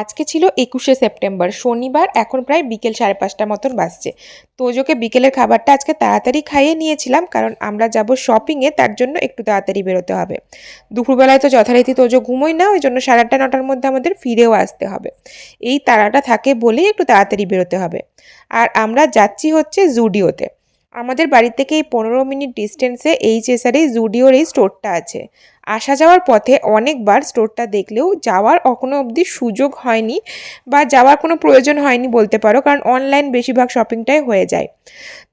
আজকে ছিল একুশে সেপ্টেম্বর, শনিবার এখন প্রায় বিকেল সাড়ে পাঁচটা মতন বাজছে। তোজোকে বিকেলের খাবারটা আজকে তাড়াতাড়ি খাইয়ে নিয়েছিলাম কারণ আমরা যাব শপিংয়ে তার জন্য একটু তাড়াতাড়ি বেরোতে হবে। দুপুরবেলায় তো যথারীতি তোজো ঘুমোই না, ওই জন্য সাড়ে আটটা, নটার মধ্যে আমাদের ফিরেও আসতে হবে। এই তাড়াটা থাকে বলেই একটু তাড়াতাড়ি বেরোতে হবে। আর আমরা যাচ্ছি হচ্ছে জুডিওতে। আমাদের বাড়ি থেকে এই পনেরো মিনিট ডিস্টেন্সে এইচএসআরই জুডিওর এই স্টোরটা আছে। আসা যাওয়ার পথে অনেকবার স্টোরটা দেখলেও যাওয়ার এখনও অবধি সুযোগ হয়নি বা যাওয়ার কোনো প্রয়োজন হয়নি বলতে পারো, কারণ অনলাইন বেশিরভাগ শপিংটাই হয়ে যায়।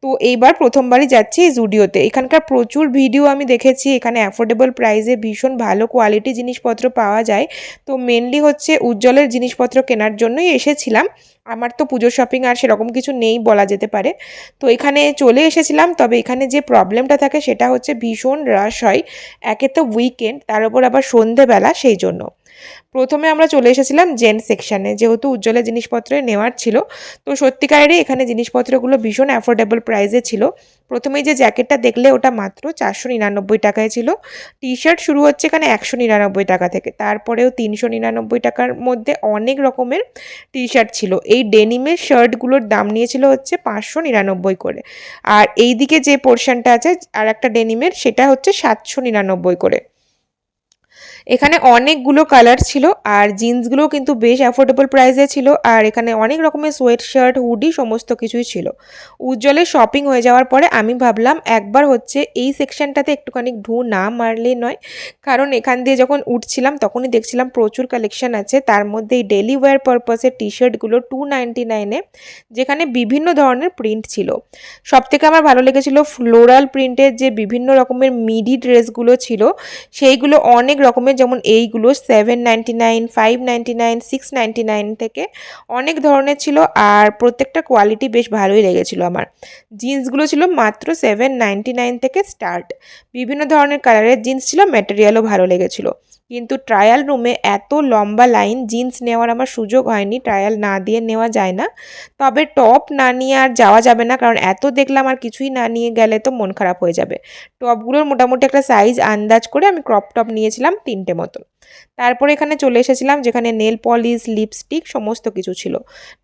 তো এইবার প্রথমবারই যাচ্ছি এই জুডিওতে। এখানকার প্রচুর ভিডিও আমি দেখেছি, এখানে অ্যাফোর্ডেবল প্রাইসে ভীষণ ভালো কোয়ালিটি জিনিসপত্র পাওয়া যায়। তো মেনলি হচ্ছে উজ্জ্বলের জিনিসপত্র কেনার জন্যই এসেছিলাম। আমার তো পুজোর শপিং আর সেরকম কিছু নেই বলা যেতে পারে। তো এখানে চলে এসেছিলাম, তবে এখানে যে প্রবলেমটা থাকে সেটা হচ্ছে ভীষণ রাশ হয়, একে তো উইকেন্ড তার উপর আবার সন্ধেবেলা, সেই জন্য। প্রথমে আমরা চলে এসেছিলাম জেন সেকশানে যেহেতু উজ্জ্বলের জিনিসপত্র নেওয়ার ছিল। তো সত্যিকারেরই এখানে জিনিসপত্রগুলো ভীষণ অ্যাফোর্ডেবল প্রাইসে ছিল। প্রথমেই যে জ্যাকেটটা দেখলে ওটা মাত্র চারশো নিরানব্বই টাকায় ছিল। টি শার্ট শুরু হচ্ছে এখানে একশো নিরানব্বই টাকা থেকে। তারপরেও তিনশো নিরানব্বই টাকার মধ্যে অনেক রকমের টি শার্ট ছিল। এই ডেনিমের শার্টগুলোর দাম নিয়েছিল হচ্ছে পাঁচশো নিরানব্বই করে। আর এই দিকে যে পোর্শনটা আছে আর একটা ডেনিমের, সেটা হচ্ছে সাতশো নিরানব্বই করে। এখানে অনেকগুলো কালার ছিল আর জিন্সগুলো কিন্তু বেশ অ্যাফোর্ডেবল প্রাইসে ছিল আর এখানে অনেক রকমের সোয়েট শার্ট হুডি সমস্ত কিছুই ছিল। উজ্জ্বলের শপিং হয়ে যাওয়ার পরে আমি ভাবলাম একবার হচ্ছে এই সেকশনটাতে একটুখানি ঢু না মারলে নয়। কারণ এখান দিয়ে যখন উঠছিলাম তখনই দেখছিলাম প্রচুর কালেকশন আছে। তার মধ্যে এই ডেলি ওয়্যার পারপাসের টি শার্টগুলো টু নাইনটি নাইনে যেখানে বিভিন্ন ধরনের প্রিন্ট ছিল। সব থেকে আমার ভালো লেগেছিল ফ্লোরাল প্রিন্টের যে বিভিন্ন রকমের মিডি ড্রেসগুলো ছিল, সেইগুলো অনেক রকমের যেমন এইগুলো seven ninety nine five ninety nine six ninety nine থেকে অনেক ধরনের ছিল আর প্রত্যেকটা কোয়ালিটি বেশ ভালোই লেগেছিলো আমার। জিন্সগুলো ছিল মাত্র সেভেন নাইনটি নাইন থেকে স্টার্ট বিভিন্ন ধরনের কালারের জিন্স ছিল ম্যাটেরিয়ালও ভালো লেগেছিলো। কিন্তু ট্রায়াল রুমে এত লম্বা লাইন, জিন্স নেওয়ার আমার সুযোগ হয়নি, ট্রায়াল না দিয়ে নেওয়া যায় না। তবে টপ না নিয়ে আর যাওয়া যাবে না, কারণ এত দেখলাম আর কিছুই না নিয়ে গেলে তো মন খারাপ হয়ে যাবে। টপগুলোর মোটামুটি একটা সাইজ আন্দাজ করে আমি ক্রপ টপ নিয়েছিলাম তিনটে মতন। তারপরে এখানে চলে এসেছিলাম, যেখানে নেল পলিশ, লিপস্টিক সমস্ত কিছু ছিল।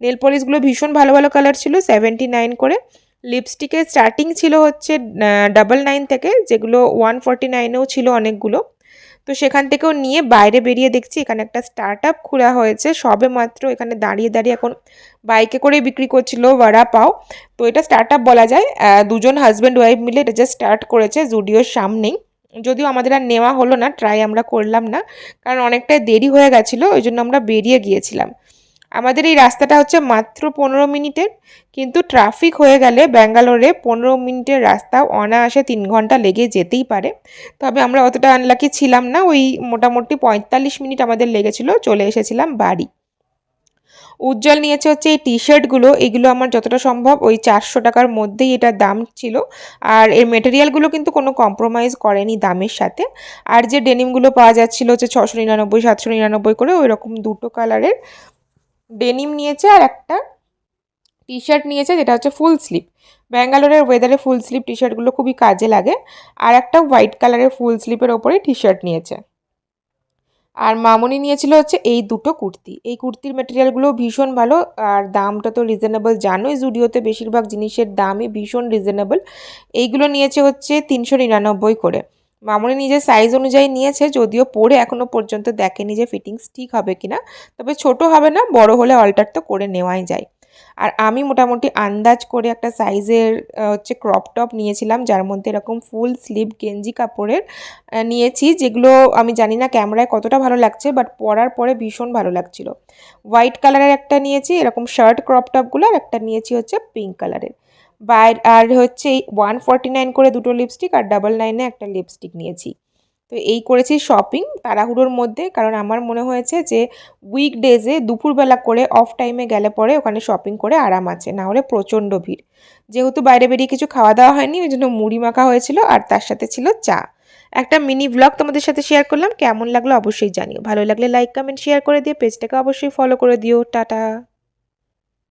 নেল পলিশগুলো ভীষণ ভালো ভালো কালার ছিল, সেভেন্টি নাইন করে। লিপস্টিকের স্টার্টিং ছিল হচ্ছে ডাবল নাইন থেকে, যেগুলো ওয়ান ফর্টি নাইনেও ছিল অনেকগুলো। তো সেখান থেকেও নিয়ে বাইরে বেরিয়ে দেখছি এখানে একটা স্টার্ট আপ খোলা হয়েছে। সবে মাত্র এখানে দাঁড়িয়ে দাঁড়িয়ে এখন বাইকে করে বিক্রি করছিল ভাড়া পাও। তো এটা স্টার্ট আপ বলা যায়। দুজন হাজব্যান্ড ওয়াইফ মিলে এটা জাস্ট স্টার্ট করেছে জুডিওর সামনেই। যদিও আমাদের আর নেওয়া হলো না ট্রাই আমরা করলাম না। কারণ অনেকটাই দেরি হয়ে গেছিল, ওই জন্য আমরা বেরিয়ে গিয়েছিলাম। আমাদের এই রাস্তাটা হচ্ছে মাত্র পনেরো মিনিটের, কিন্তু ট্রাফিক হয়ে গেলে ব্যাঙ্গালোরে পনেরো মিনিটের রাস্তা অনায়াসে তিন ঘণ্টা লেগে যেতেই পারে। তবে আমরা অতটা আনলাকি ছিলাম না, ওই মোটামুটি পঁয়তাল্লিশ মিনিট আমাদের লেগেছিলো, চলে এসেছিলাম বাড়ি। উজ্জ্বল নিয়েছে হচ্ছে এই টি শার্টগুলো এগুলো আমার যতটা সম্ভব ওই চারশো টাকার মধ্যেই এটার দাম ছিল। আর এর মেটেরিয়ালগুলো কিন্তু কোনো কম্প্রোমাইজ করেনি দামের সাথে। আর যে ডেনিমগুলো পাওয়া যাচ্ছিল হচ্ছে ছশো নিরানব্বই, সাতশো নিরানব্বই করে ওই রকম দুটো কালারের ডেনিম নিয়েছে আর একটা টি শার্ট নিয়েছে, যেটা হচ্ছে ফুল স্লিপ ব্যাঙ্গালোরের ওয়েদারে ফুল স্লিপ টি শার্টগুলো খুবই কাজে লাগে। আর একটা হোয়াইট কালারের ফুল স্লিপের ওপরে টি শার্ট নিয়েছে। আর মামনি নিয়েছিল হচ্ছে এই দুটো কুর্তি। এই কুর্তির মেটেরিয়ালগুলো ভীষণ ভালো, আর দামটা তো রিজনেবল জানোই জুডিওতে বেশিরভাগ জিনিসের দামই ভীষণ রিজনেবল এইগুলো নিয়েছে হচ্ছে তিনশো নিরানব্বই করে। মামনি নিজের সাইজ অনুযায়ী নিয়েছে, যদিও পরে এখনও পর্যন্ত দেখেনি যে ফিটিংস ঠিক হবে কিনা। তবে ছোট হবে না, বড় হলে অল্টার তো করে নেওয়াই যায়। আর আমি মোটামুটি আন্দাজ করে একটা সাইজের হচ্ছে ক্রপ টপ নিয়েছিলাম, যার মধ্যে এরকম ফুল স্লিভ গেঞ্জি কাপড়ের নিয়েছি, যেগুলো আমি জানি না ক্যামেরায় কতটা ভালো লাগছে বাট পরার পরে ভীষণ ভালো লাগছিল। হোয়াইট কালারের একটা নিয়েছি, এরকম শার্ট ক্রপ টপগুলো আর একটা নিয়েছি হচ্ছে পিঙ্ক কালারের বাইর, আর হচ্ছে ওয়ান ফর্টি নাইন করে দুটো লিপস্টিক আর ডাবল নাইনে একটা লিপস্টিক নিয়েছি। তো এই করেছি শপিং তাড়াহুড়োর মধ্যে, কারণ আমার মনে হয়েছে যে উইকডেজে দুপুরবেলা করে অফ টাইমে গেলে পরে ওখানে শপিং করে আরাম আছে, না হলে প্রচণ্ড ভিড়। যেহেতু বাইরে বেরিয়ে কিছু খাওয়া দাওয়া হয়নি, ওই জন্য মুড়ি মাখা হয়েছিল আর তার সাথে ছিল চা। একটা মিনি ব্লগ তোমাদের সাথে শেয়ার করলাম, কেমন লাগল অবশ্যই জানিও। ভালো লাগলে লাইক কমেন্ট শেয়ার করে দিয়ে পেজটাকে অবশ্যই ফলো করে দিও। টাটা!